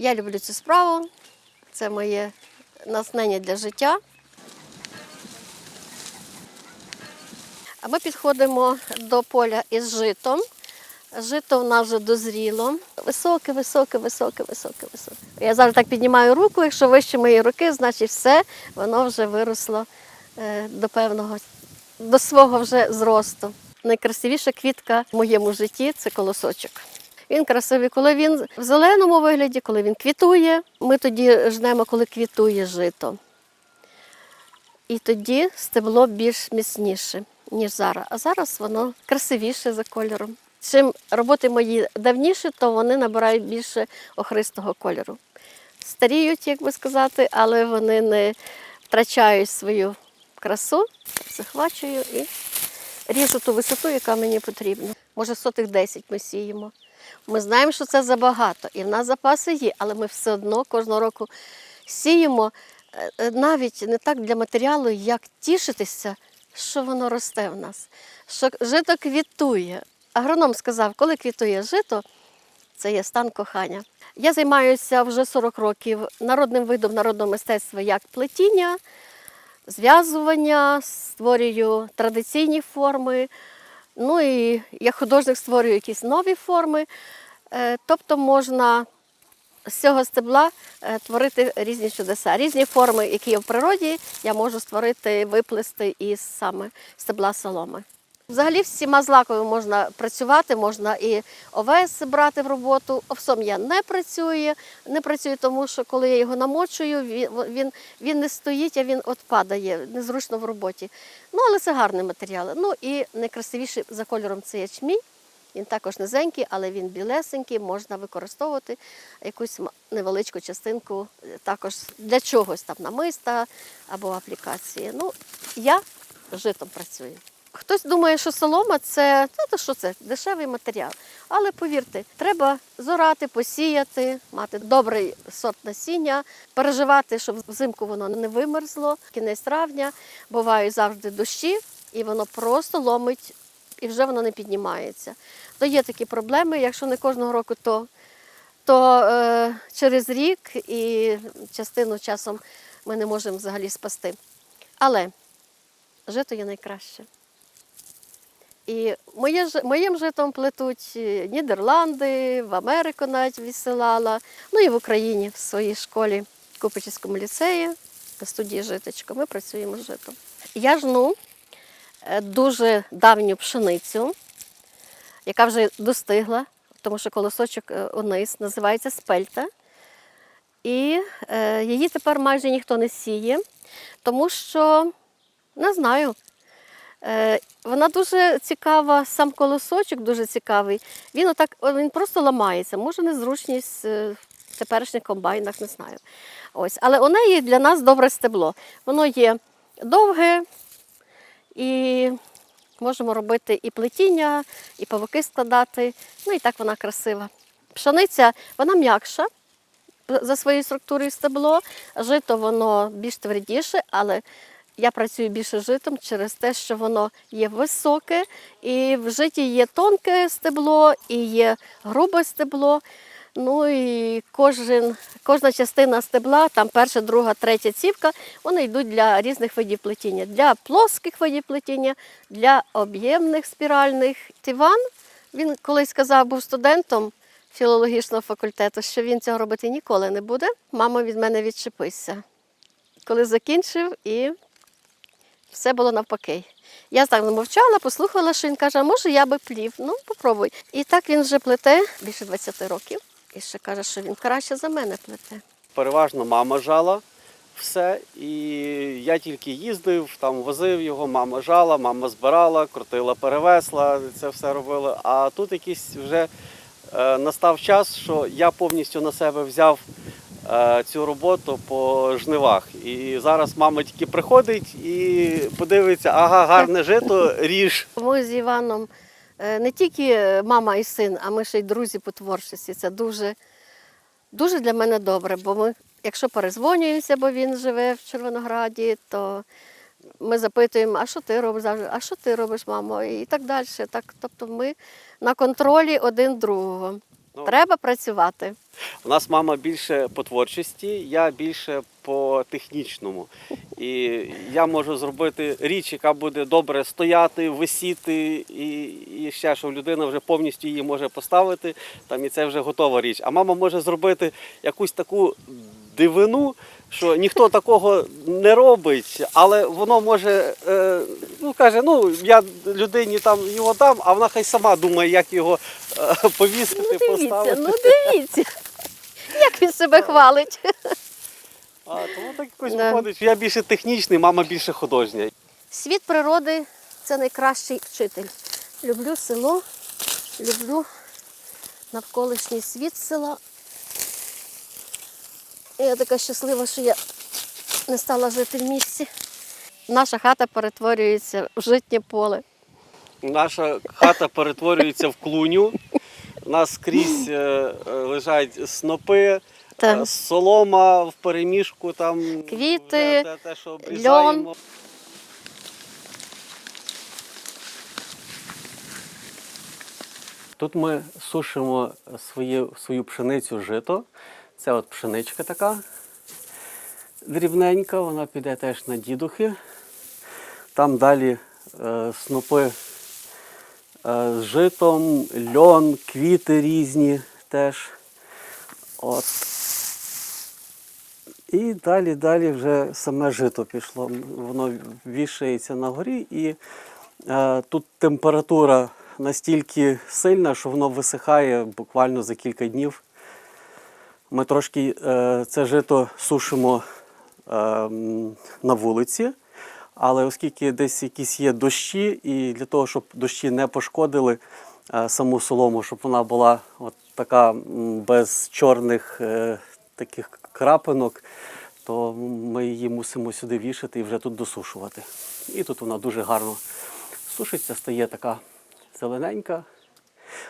Я люблю цю справу, це моє натхнення для життя. А ми підходимо до поля із житом. Жито в нас вже дозріло. Високе, високе, високе, високе, високе. Я завжди так піднімаю руку. Якщо вище моєї руки, значить все, воно вже виросло е, до певного, до свого вже зросту. Найкрасивіша квітка в моєму житті це колосочок. Він красивий, коли він в зеленому вигляді, коли він квітує. Ми тоді жнемо, коли квітує жито. І тоді стебло більш міцніше, ніж зараз. А зараз воно красивіше за кольором. Чим роботи мої давніші, то вони набирають більше охристого кольору. Старіють, як би сказати, але вони не втрачають свою красу. Захвачую і ріжу ту висоту, яка мені потрібна. Може, сотих 10 ми сіємо. Ми знаємо, що це забагато, і в нас запаси є, але ми все одно кожного року сіємо е, е, навіть не так для матеріалу, як тішитися, що воно росте в нас, що жито квітує. Агроном сказав, коли квітує жито, це є стан кохання. Я займаюся вже 40 років народним видом народного мистецтва як плетіння, зв'язування, створюю традиційні форми. Ну і як художник створюю якісь нові форми. Е, Тобто можна з цього стебла е, творити різні чудеса. Різні форми, які є в природі, я можу створити, виплести із саме стебла соломи. Взагалі всіма злаками можна працювати, можна і овес брати в роботу. Овсом я не працюю, не працюю, тому що коли я його намочую, він, він, він не стоїть, а він от падає, незручно в роботі. Ну, але це гарний матеріал. Ну і найкрасивіший за кольором це ячмінь. Він також низенький, але він білесенький, можна використовувати якусь невеличку частинку е, також для чогось там намиста або аплікації. Ну, я житом працюю. Хтось думає, що солома це та, то що це дешевий матеріал. Але повірте, треба зорати, посіяти, мати добрий сорт насіння, переживати, щоб взимку воно не вимерзло. Кінець травня бувають завжди дощі, і воно просто ломить, і вже воно не піднімається. То є такі проблеми, якщо не кожного року, то, то е, через рік і частину часом ми не можемо взагалі спасти. Але жито є найкраще. І моє, моїм житом плетуть е, Нідерланди, в Америку навіть відсилала, ну і в Україні в своїй школі, в Купичівському ліцеї, на студії житочко. Ми працюємо з житом. Я жну е, дуже давню пшеницю, яка вже достигла, тому що колосочок е, униз називається спельта. І її тепер майже ніхто не сіє, тому що не знаю. Е, вона дуже цікава, сам колосочок дуже цікавий. Він отак, він просто ламається. Може, незручність е, в теперішніх комбайнах, не знаю. Ось. Але у неї для нас добре стебло. Воно є довге і можемо робити і плетіння, і павуки складати. Ну і так вона красива. Пшениця, вона м'якша за своєю структурою стебло. Жито воно більш твердіше, але я працюю більше житом через те, що воно є високе, і в житті є тонке стебло, і є грубе стебло. Ну і кожен, кожна частина стебла, там перша, друга, третя цівка, вони йдуть для різних видів плетіння. Для плоских видів плетіння, для об'ємних спіральних. Іван, він колись сказав, був студентом філологічного факультету, що він цього робити ніколи не буде. Мама від мене відчепися. Коли закінчив і все було навпаки. Я так мовчала, послухала, що він каже, може я би плів. Ну, попробуй. І так він вже плете більше 20 років. І ще каже, що він краще за мене плете. Переважно мама жала все. І я тільки їздив, там возив його, мама жала, мама збирала, крутила, перевесла, це все робила. А тут якийсь вже е, настав час, що я повністю на себе взяв цю роботу по жнивах. І зараз мама тільки приходить і подивиться, ага, гарне жито, ріж. Ми з Іваном е, не тільки мама і син, а ми ще й друзі по творчості. Це дуже, дуже для мене добре, бо ми, якщо перезвонюємося, бо він живе в Червонограді, то ми запитуємо, а що ти робиш завжди, а що ти робиш, мамо, і так далі. Так, тобто ми на контролі один другого. Ну. Треба працювати. У нас мама більше по творчості, я більше по технічному. І я можу зробити річ, яка буде добре стояти, висіти, і, і ще що людина вже повністю її може поставити. Там і це вже готова річ. А мама може зробити якусь таку дивину, що ніхто такого не робить, але воно може, е, ну каже, ну я людині там його дам, а вона хай сама думає, як його е, повісити, Ну дивіться, поставити. ну дивіться. Як він себе хвалить. А, тому так якось Да. виходить, що я більше технічний, мама більше художня. Світ природи це найкращий вчитель. Люблю село, люблю навколишній світ села. Я така щаслива, що я не стала жити в місті. Наша хата перетворюється в житнє поле. Наша хата перетворюється в клуню. У нас скрізь е, е, лежать снопи, е, солома в переміжку, там Квіти, те, те, що обрізаємо. Тут ми сушимо свою, свою пшеницю жито. Це от пшеничка така дрібненька, вона піде теж на дідухи. Там далі е, снопи е, з житом, льон, квіти різні теж. От. І далі, далі вже саме жито пішло. Воно вішається на горі, і е, тут температура настільки сильна, що воно висихає буквально за кілька днів. Ми трошки е, це жито сушимо е, на вулиці, але оскільки десь якісь є дощі, і для того, щоб дощі не пошкодили е, саму солому, щоб вона була от така без чорних таких крапинок, то ми її мусимо сюди вішати і вже тут досушувати. І тут вона дуже гарно сушиться, стає така зелененька.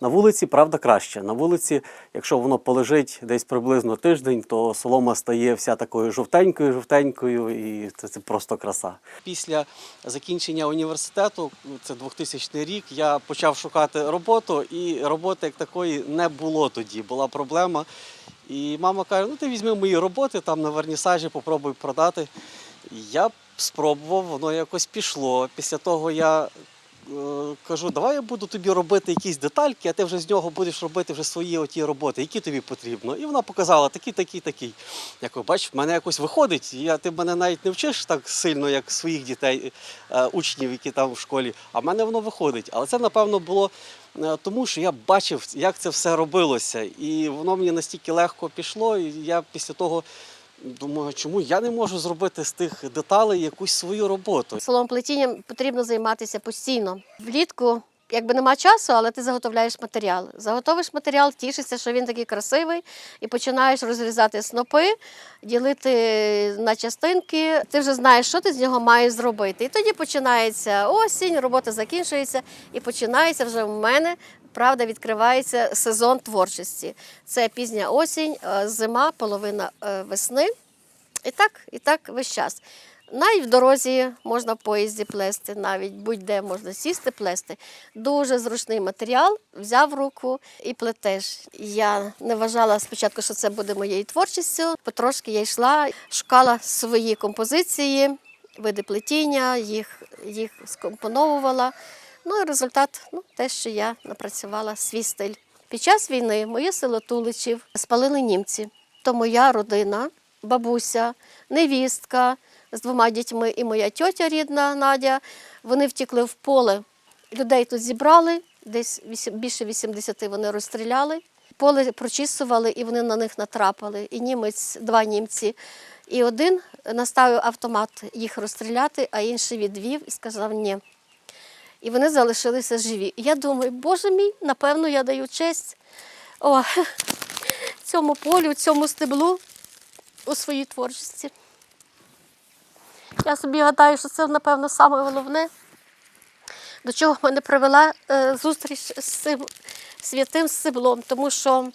На вулиці, правда, краще. На вулиці, якщо воно полежить десь приблизно тиждень, то солома стає вся такою жовтенькою, жовтенькою, і це, просто краса. Після закінчення університету, це 2000 рік, я почав шукати роботу, і роботи як такої не було тоді. Була проблема. І мама каже: ну ти візьми мої роботи там на вернісажі, попробуй продати. Я спробував, воно якось пішло. Після того я кажу, давай я буду тобі робити якісь детальки, а ти вже з нього будеш робити вже свої оті роботи, які тобі потрібно. І вона показала такі, такі, такі. Я кажу, бач, в мене якось виходить. Я, ти мене навіть не вчиш так сильно, як своїх дітей, е, учнів, які там в школі, а в мене воно виходить. Але це, напевно, було е, тому, що я бачив, як це все робилося. І воно мені настільки легко пішло, і я після того. Думаю, чому я не можу зробити з тих деталей якусь свою роботу? Соломоплетінням потрібно займатися постійно. Влітку, якби нема часу, але ти заготовляєш матеріал. Заготовиш матеріал, тішишся, що він такий красивий, і починаєш розрізати снопи, ділити на частинки. Ти вже знаєш, що ти з нього маєш зробити. І тоді починається осінь, робота закінчується, і починається вже в мене. Правда, відкривається сезон творчості. Це пізня осінь, е, зима, половина е, весни. І так, і так весь час. Навіть в дорозі можна в поїзді плести, навіть будь-де можна сісти, плести. Дуже зручний матеріал, взяв руку і плетеш. Я не вважала спочатку, що це буде моєю творчістю. Потрошки я йшла, шукала свої композиції, види плетіння, їх, їх скомпоновувала. Ну і результат ну, те, що я напрацювала свій стиль. Під час війни моє село Туличів спалили німці. То моя родина, бабуся, невістка з двома дітьми і моя тьотя рідна Надя. Вони втікли в поле. Людей тут зібрали, десь більше 80 вони розстріляли. Поле прочісували і вони на них натрапили. І німець, два німці. І один наставив автомат їх розстріляти, а інший відвів і сказав ні. І вони залишилися живі. Я думаю, боже мій, напевно, я даю честь о, цьому полю, цьому стеблу у своїй творчості. Я собі гадаю, що це, напевно, саме головне, до чого мене привела е, зустріч з цим святим стеблом, тому що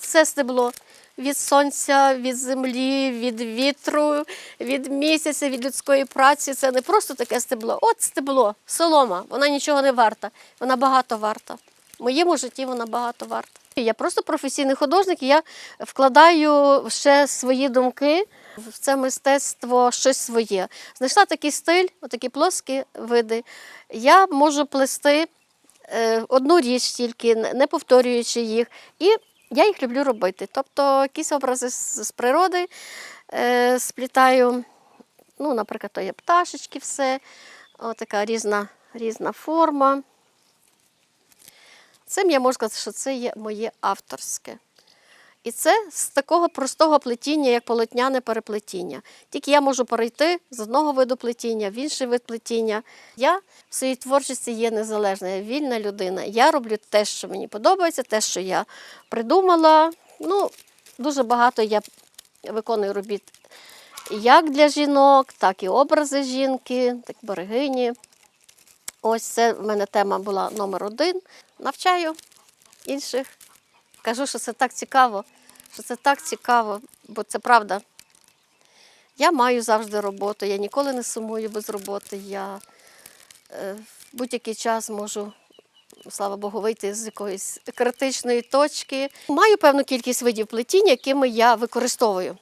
це стебло від сонця, від землі, від вітру, від місяця, від людської праці. Це не просто таке стебло. От стебло, солома, вона нічого не варта, вона багато варта. В моєму житті вона багато варта. Я просто професійний художник, я вкладаю ще свої думки в це мистецтво щось своє. Знайшла такий стиль, отакі плоскі види. Я можу плести е, одну річ тільки, не повторюючи їх. І я їх люблю робити. Тобто якісь образи з, з природи е, сплітаю. Ну, наприклад, то є пташечки, все, така різна, різна форма. Цим я можу сказати, що це є моє авторське. І це з такого простого плетіння, як полотняне переплетіння. Тільки я можу перейти з одного виду плетіння в інший вид плетіння. Я в своїй творчості є незалежна, я вільна людина. Я роблю те, що мені подобається, те, що я придумала. Ну, дуже багато я виконую робіт як для жінок, так і образи жінки, так і берегині. Ось це в мене тема була номер один. Навчаю інших. Кажу, що це так цікаво, це так цікаво, бо це правда. Я маю завжди роботу, я ніколи не сумую без роботи. Я е, в будь-який час можу, слава Богу, вийти з якоїсь критичної точки. Маю певну кількість видів плетінь, якими я використовую.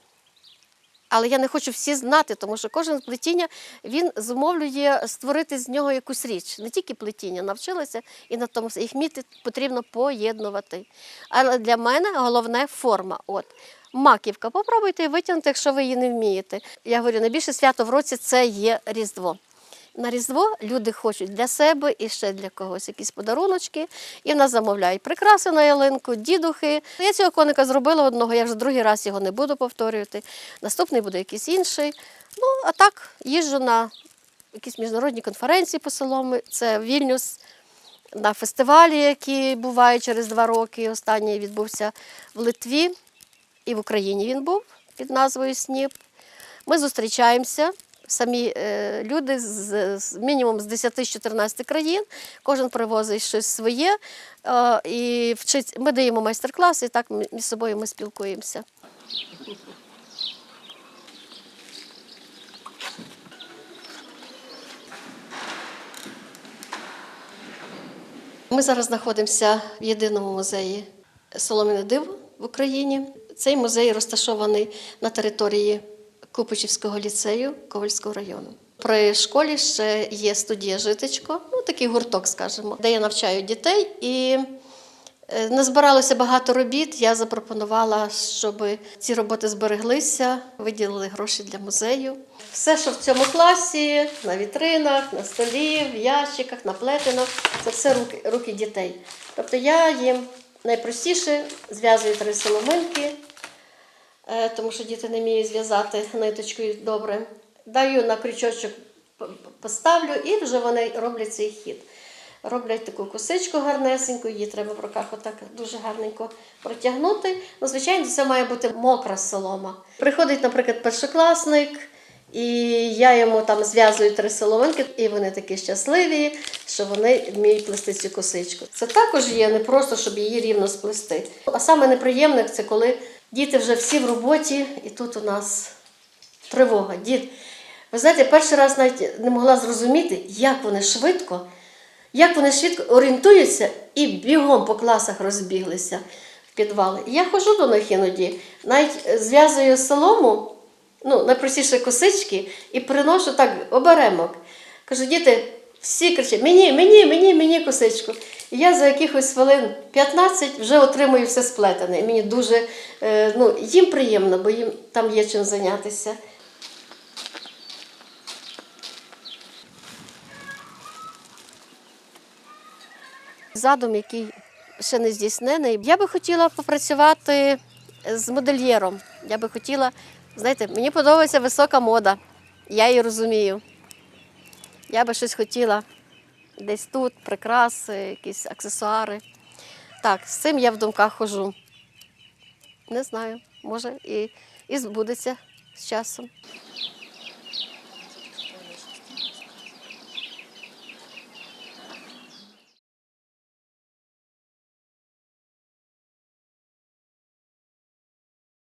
Але я не хочу всі знати, тому що кожен плетіння він зумовлює створити з нього якусь річ. Не тільки плетіння навчилася, і на тому їх міти потрібно поєднувати. Але для мене головне форма. От маківка. Попробуйте витягнути, якщо ви її не вмієте. Я говорю, найбільше свято в році це є Різдво. На Різдво люди хочуть для себе і ще для когось якісь подаруночки. І в нас замовляють прикраси на ялинку, дідухи. Я цього коника зробила одного, я вже другий раз його не буду повторювати. Наступний буде якийсь інший. Ну, а так, їжджу на якісь міжнародні конференції по селому. Це Вільнюс на фестивалі, які бувають через два роки. Останній відбувся в Литві і в Україні він був під назвою СНІП. Ми зустрічаємося. Самі е, люди з, мінімум з 10-14 країн, кожен привозить щось своє е, і вчить. Ми даємо майстер-класи, і так між собою ми спілкуємося. Ми зараз знаходимося в єдиному музеї Соломіне диво в Україні. Цей музей розташований на території Купичівського ліцею Ковальського району. При школі ще є студія Житечко, ну такий гурток, скажімо, де я навчаю дітей. І е, назбиралося багато робіт. Я запропонувала, щоб ці роботи збереглися, виділили гроші для музею. Все, що в цьому класі, на вітринах, на столі, в ящиках, на плетенах, це все руки, руки дітей. Тобто я їм найпростіше зв'язую три соломинки, тому що діти не вміють зв'язати ниточкою добре. Даю на крючочок, поставлю, і вже вони роблять цей хід. Роблять таку косичку гарнесеньку, її треба в руках отак дуже гарненько протягнути. Ну, звичайно, це має бути мокра солома. Приходить, наприклад, першокласник, і я йому там зв'язую три соломинки, і вони такі щасливі, що вони вміють плести цю косичку. Це також є не просто, щоб її рівно сплести. А саме неприємне це коли діти вже всі в роботі, і тут у нас тривога. Дід, ви знаєте, перший раз навіть не могла зрозуміти, як вони швидко, як вони швидко орієнтуються і бігом по класах розбіглися в підвали. Я ходжу до них іноді, навіть зв'язую солому, ну, найпростіше косички, і приношу так оберемок. Кажу, діти, всі кричать: мені, мені, мені, мені косичку. І я за якихось хвилин 15 вже отримую все сплетене. Мені дуже е, ну, їм приємно, бо їм там є чим зайнятися. Задум, який ще не здійснений. Я би хотіла попрацювати з модельєром. Я би хотіла, знаєте, мені подобається висока мода. Я її розумію. Я би щось хотіла десь тут, прикраси, якісь аксесуари. Так, з цим я в думках хожу. Не знаю, може і, і збудеться з часом.